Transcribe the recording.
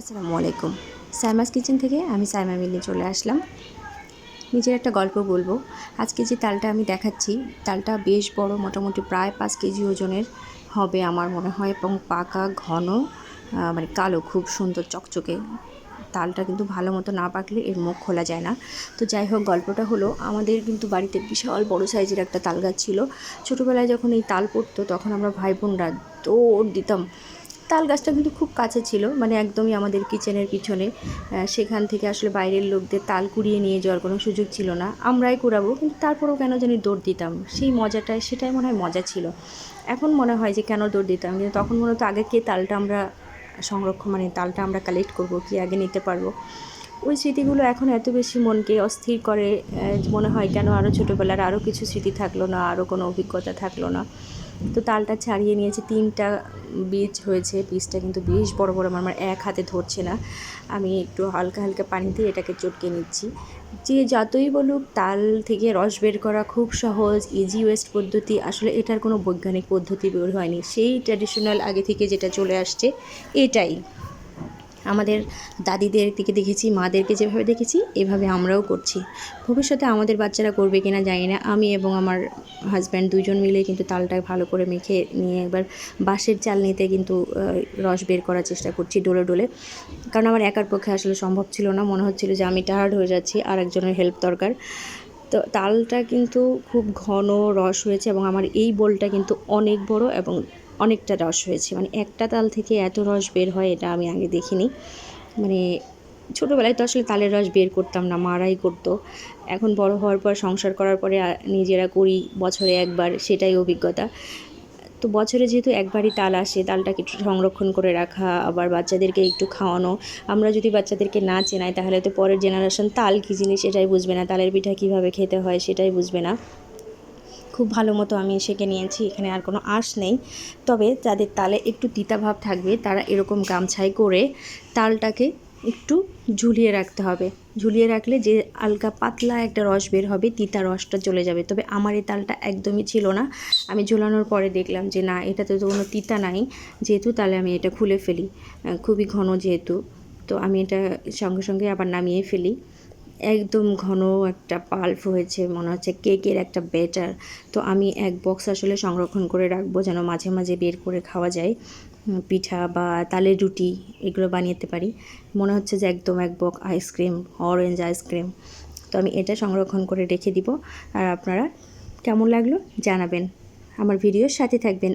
আসসালামু আলাইকুম। সাইমাস কিচেন থেকে আমি সাইমা মিলে চলে আসলাম। নিজের একটা গল্প বলব। আজকে যে তালটা আমি দেখাচ্ছি, তালটা বেশ বড়, মোটামুটি প্রায় পাঁচ কেজি ওজনের হবে আমার মনে হয় এবং পাকা, ঘন মানে কালো, খুব সুন্দর, চকচকে। তালটা কিন্তু ভালো মতো না পাকলে এর মুখ খোলা যায় না। তো যাই হোক, গল্পটা হলো, আমাদের কিন্তু বাড়িতে বিশাল বড় সাইজের একটা তাল গাছ ছিল। ছোটোবেলায় যখন এই তাল পড়তো, তখন আমরা ভাই বোনরা দৌড় দিতাম। তাল গাছটা কিন্তু খুব কাছে ছিল মানে একদমই আমাদের কিচেনের পিছনে। সেখান থেকে আসলে বাইরের লোকদের তাল কুড়িয়ে নিয়ে যাওয়ার কোনো সুযোগ ছিল না। আমরাই কুড়াবো, কিন্তু তারপরেও কেন জানি দৌড় দিতাম। সেই মজাটাই, সেটাই মনে হয় মজা ছিল। এখন মনে হয় যে কেন দৌড় দিতাম? কিন্তু তখন মনে হতো আগে কে তালটা আমরা সংরক্ষণ মানে তালটা আমরা কালেক্ট করব, কি আগে নিতে পারব? ওই স্মৃতিগুলো এখন এত বেশি মনকে অস্থির করে মনে হয় কেন আরও ছোটোবেলার আরও কিছু স্মৃতি থাকল না আরও কোনো অভিজ্ঞতা থাকল না। তো তালটা ছাড়িয়ে নিয়েছি। তিনটা বীজ হয়েছে, বীজটা কিন্তু বেশ বড় বড়, আমার এক হাতে ধরছে না। আমি একটু হালকা হালকা পানি দিয়ে এটাকে চটকে নিচ্ছি। যে যতই বলুক, তাল থেকে রস বের করা খুব সহজ ইজি ওয়েস্ট পদ্ধতি। আসলে এটার কোনো বৈজ্ঞানিক পদ্ধতি বের হয়নি। সেই ট্র্যাডিশনাল আগে থেকে যেটা চলে আসছে, এটাই। আমাদের দাদিদের দিকে দেখেছি, মাদেরকে যেভাবে দেখেছি, এভাবে আমরাও করছি। ভবিষ্যতে আমাদের বাচ্চারা করবে কিনা জানি না। আমি এবং আমার হাজব্যান্ড দুজন মিলে কিন্তু তালটা ভালো করে মেখে নিয়ে একবার বাঁশের চাল নিতে কিন্তু রস বের করার চেষ্টা করছি ডোলে ডোলে। কারণ আমার একার পক্ষে আসলে সম্ভব ছিল না। মনে হচ্ছিল যে আমি টায়ার্ড হয়ে যাচ্ছি আর একজনের হেল্প দরকার। তো তালটা কিন্তু খুব ঘন রস হয়েছে এবং আমার এই বোলটা কিন্তু অনেক বড় এবং অনেকটা রস হয়েছে। মানে একটা তাল থেকে এত রস বের হয়, এটা আমি আগে দেখিনি। মানে ছোটোবেলায় তো আসলে তালের রস বের করতাম না, মারাই করতো। এখন বড় হওয়ার পর, সংসার করার পরে নিজেরা করি বছরে একবার, সেটাই অভিজ্ঞতা। তো বছরে যেহেতু একবারই তাল আসে, তালটাকে একটু সংরক্ষণ করে রাখা, আবার বাচ্চাদেরকে একটু খাওয়ানো। আমরা যদি বাচ্চাদেরকে না চেনাই, তাহলে তো পরের জেনারেশন তাল কী জিনিস সেটাই বুঝবে না। তালের পিঠা কীভাবে খেতে হয়, সেটাই বুঝবে না। খুব ভালো মতো আমি শেখে নিয়েছি, এখানে আর কোনো আঁশ নেই। তবে যাদের তালে একটু তিতা ভাব থাকবে, তারা এরকম গামছাই করে তালটাকে একটু ঝুলিয়ে রাখতে হবে। ঝুলিয়ে রাখলে যে আলগা পাতলা একটা রস বের হবে, তিতা রসটা চলে যাবে। তবে আমার এই তালটা একদমই ছিল না। আমি ঝোলানোর পরে দেখলাম যে, না, এটাতে তো কোনো তিতা নাই। যেহেতু তাহলে আমি এটা খুলে ফেলি খুবই ঘন যেহেতু, তো আমি এটা সঙ্গে সঙ্গে আবার নামিয়ে ফেলি। একদম ঘন একটা পাল্প হয়েছে, মনে হচ্ছে কেকের একটা বেটার তো আমি এক বক্স আসলে সংরক্ষণ করে রাখব যেন মাঝে মাঝে বের করে খাওয়া যায়। পিঠা বা তালের রুটি এগুলো বানিয়েতে পারি। মনে হচ্ছে যে একদম এক বক্স আইসক্রিম অরেঞ্জ আইসক্রিম তো আমি এটা সংরক্ষণ করে রেখে দিব। আর আপনারা কেমন লাগল জানাবেন। আমার ভিডিওর সাথে থাকবেন।